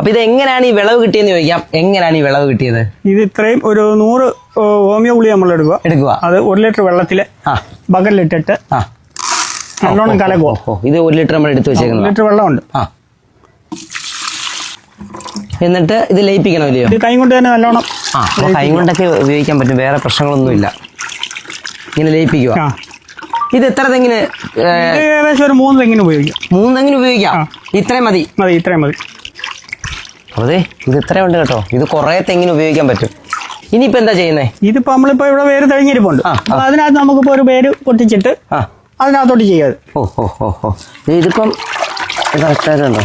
അപ്പൊ ഇത് എങ്ങനെയാണ് ഈ വിളവ് കിട്ടിയെന്ന് ചോദിക്കാം. എങ്ങനെയാണ് ഈ വിളവ് കിട്ടിയത്? ഇത് ഇത്രയും ഒരു നൂറ് ഹോമിയോ ഗുളി നമ്മൾ എടുക്കുക. എടുക്കുക. അത് ഒരു ലിറ്റർ വെള്ളത്തിൽ ആ. നല്ലോണം കലക്കുക. ഇത് ഒരു ലിറ്റർ നമ്മൾ എടുത്തു വെച്ചേക്കുന്നത്. ലിറ്റർ വെള്ളമുണ്ട്. ആ. എന്നിട്ട് ഇത് ലയിപ്പിക്കണം ഇല്ലയോ? ഇത് കൈ കൊണ്ട് തന്നെ നല്ലോണം ആ അപ്പൊ കൈ കൊണ്ടൊക്കെ ഉപയോഗിക്കാൻ പറ്റും. വേറെ പ്രശ്നങ്ങളൊന്നുമില്ല. ഇങ്ങനെ ലയിപ്പിക്കുക. ഇത് എത്ര തെങ്ങിന് ഏകദേശം ഒരു മൂന്ന് തെങ്ങിന് ഉപയോഗിക്കാം. മൂന്ന് തെങ്ങിന് ഉപയോഗിക്കാം? ഇത്രയും മതി. മതി ഇത്രയും മതി. അതെ ഇത് ഇത്രയും ഉണ്ട് കേട്ടോ. ഇത് കുറേ തെങ്ങിന് ഉപയോഗിക്കാൻ പറ്റും. ഇനിയിപ്പോ എന്താ ചെയ്യുന്നേ? ഇതിപ്പോ നമ്മളിപ്പോ ഇവിടെ വേര് തെളിഞ്ഞിരിപ്പുണ്ട്. അപ്പൊ അതിനകത്ത് നമുക്കിപ്പോ ഒരു പേര് പൊട്ടിച്ചിട്ട് അതിനകത്തോട്ട് ചെയ്യാതെ ഓ ഓ ഓ ഓ. ഇതിപ്പം കറക്റ്റായിട്ടുണ്ടോ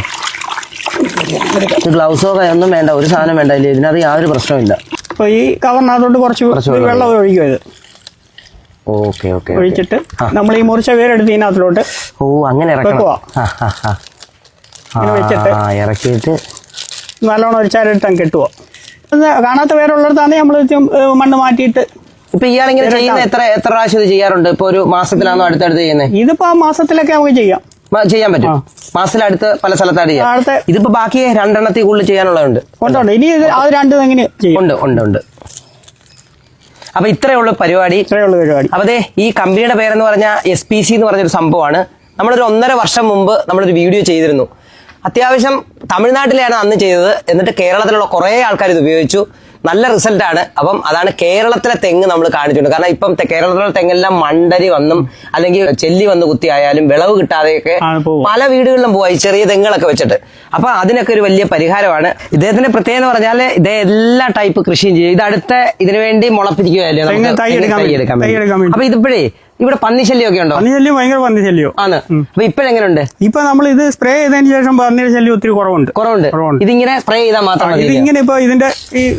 ഗ്ലൗസോ ഒന്നും വേണ്ട ഒരു സാധനം വേണ്ട. ഇല്ല ഇതിനകത്ത് യാതൊരു പ്രശ്നമില്ല അപ്പൊ ഈ കവറിനകത്തോട്ട് കുറച്ച് വെള്ളം ഒഴിക്കുക ഇത്. ഓക്കെ ഓക്കെ ഒഴിച്ചിട്ട് നമ്മൾ ഈ മുറിച്ച വേരെടുത്ത് ഇതിനകത്തോട്ട് ഓ അങ്ങനെ ഇറക്കണം. വെച്ചിട്ട്. ഇറക്കിയിട്ട് നല്ലോണം ഒരു ചരട്ടം കെട്ടുവോ? കാണാത്ത പേരുള്ളടത്താണെങ്കിൽ നമ്മൾ മണ്ണ് മാറ്റിയിട്ട് ഇപ്പൊ ഇയാളിങ്ങനെ ചെയ്യുന്ന എത്ര എത്ര പ്രാവശ്യം ഇത് ചെയ്യാറുണ്ട്? ഇപ്പൊ ഒരു മാസത്തിലാണോ അടുത്തടുത്ത് ചെയ്യുന്നത് ഇതിപ്പോ ആ മാസത്തിലൊക്കെ നമുക്ക് ചെയ്യാം. ചെയ്യാൻ പറ്റും. മാസത്തിലടുത്ത് പല സ്ഥലത്തായിട്ട് ചെയ്യാം. ഇതിപ്പോ ബാക്കി രണ്ടെണ്ണത്തിൽ കൂടുതൽ ചെയ്യാനുള്ളതുണ്ട്. ഇനി അത് രണ്ട് എങ്ങനെ ഉണ്ട് ഉണ്ട് ഉണ്ട്. അപ്പൊ ഇത്രയേ ഉള്ളൂ പരിപാടി. അതെ പരിപാടി. അപ്പൊ ദേ ഈ കമ്പനിയുടെ പേരെന്ന് പറഞ്ഞാൽ എസ് പി സി എന്ന് പറഞ്ഞൊരു സംഭവമാണ്. നമ്മളൊരു ഒന്നര വർഷം മുമ്പ് നമ്മളൊരു വീഡിയോ ചെയ്തിരുന്നു. അത്യാവശ്യം തമിഴ്നാട്ടിലാണ് അന്ന് ചെയ്തത്. എന്നിട്ട് കേരളത്തിലുള്ള കുറേ ആൾക്കാർ ഇത് ഉപയോഗിച്ചു. നല്ല റിസൾട്ടാണ് അപ്പം അതാണ് കേരളത്തിലെ തെങ്ങ് നമ്മൾ കാണിച്ചിട്ടുണ്ട്. കാരണം ഇപ്പം കേരളത്തിലെ തെങ്ങെല്ലാം മണ്ടരി വന്നും അല്ലെങ്കിൽ ചെല്ലി വന്ന് കുത്തിയായാലും വിളവ് കിട്ടാതെയൊക്കെ പല വീടുകളിലും പോയി ചെറിയ തെങ്ങുകളൊക്കെ വെച്ചിട്ട്. അപ്പൊ അതിനൊക്കെ ഒരു വലിയ പരിഹാരമാണ്. ഇദ്ദേഹത്തിന്റെ പ്രത്യേകത എന്ന് പറഞ്ഞാൽ ഇതേ എല്ലാ ടൈപ്പ് കൃഷിയും ചെയ്യും. ഇത് അടുത്ത ഇതിനു വേണ്ടി മുളപ്പിരിക്കുകയല്ലേ നമുക്ക്? തൈ എടുക്കാൻ തൈ വേണ്ടി. എടുക്കാൻ തൈ എടുക്കാൻ വേണ്ടി വേണ്ടി. അപ്പൊ ഇതിപ്പോഴേ ഇവിടെ പന്നിശല്യം ഒക്കെ ഉണ്ടോ? പന്നിശല്യം ഭയങ്കര പന്നി ശല്യോ ആണ് അപ്പൊ ഇപ്പോഴെങ്ങനെയുണ്ട് ഇപ്പൊ നമ്മൾ ഇത് സ്പ്രേ ചെയ്തതിന് ശേഷം പന്നിയുടെ ശല്യം ഒത്തിരി കുറവുണ്ട്. കുറവുണ്ട്. ഇതിങ്ങനെ സ്പ്രേ ചെയ്താൽ മാത്രം മതി ഇതിങ്ങനെ ഇപ്പൊ ഇതിന്റെ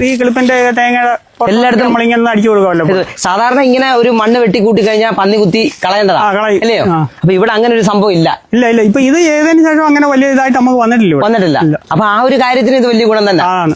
ഈ കിളിപ്പിന്റെ തേങ്ങയുടെ എല്ലായിടത്തും നമ്മളിങ്ങനെ അടിച്ചു കൊടുക്കാമല്ലോ സാധാരണ ഇങ്ങനെ ഒരു മണ്ണ് വെട്ടി കൂട്ടി കഴിഞ്ഞാൽ പന്നി കുത്തി കളയേണ്ടതാ. അല്ലയോ? അപ്പൊ ഇവിടെ അങ്ങനെ ഒരു സംഭവം ഇല്ല. ഇല്ല ഇല്ല. ഇപ്പൊ ഇത് ചെയ്തതിന് ശേഷം അങ്ങനെ വലിയ ഇതായിട്ട് നമുക്ക് വന്നിട്ടില്ല വന്നിട്ടില്ല. അപ്പൊ ആ ഒരു കാര്യത്തിന് ഇത് വലിയ ഗുണം തന്നെ. ആണ്.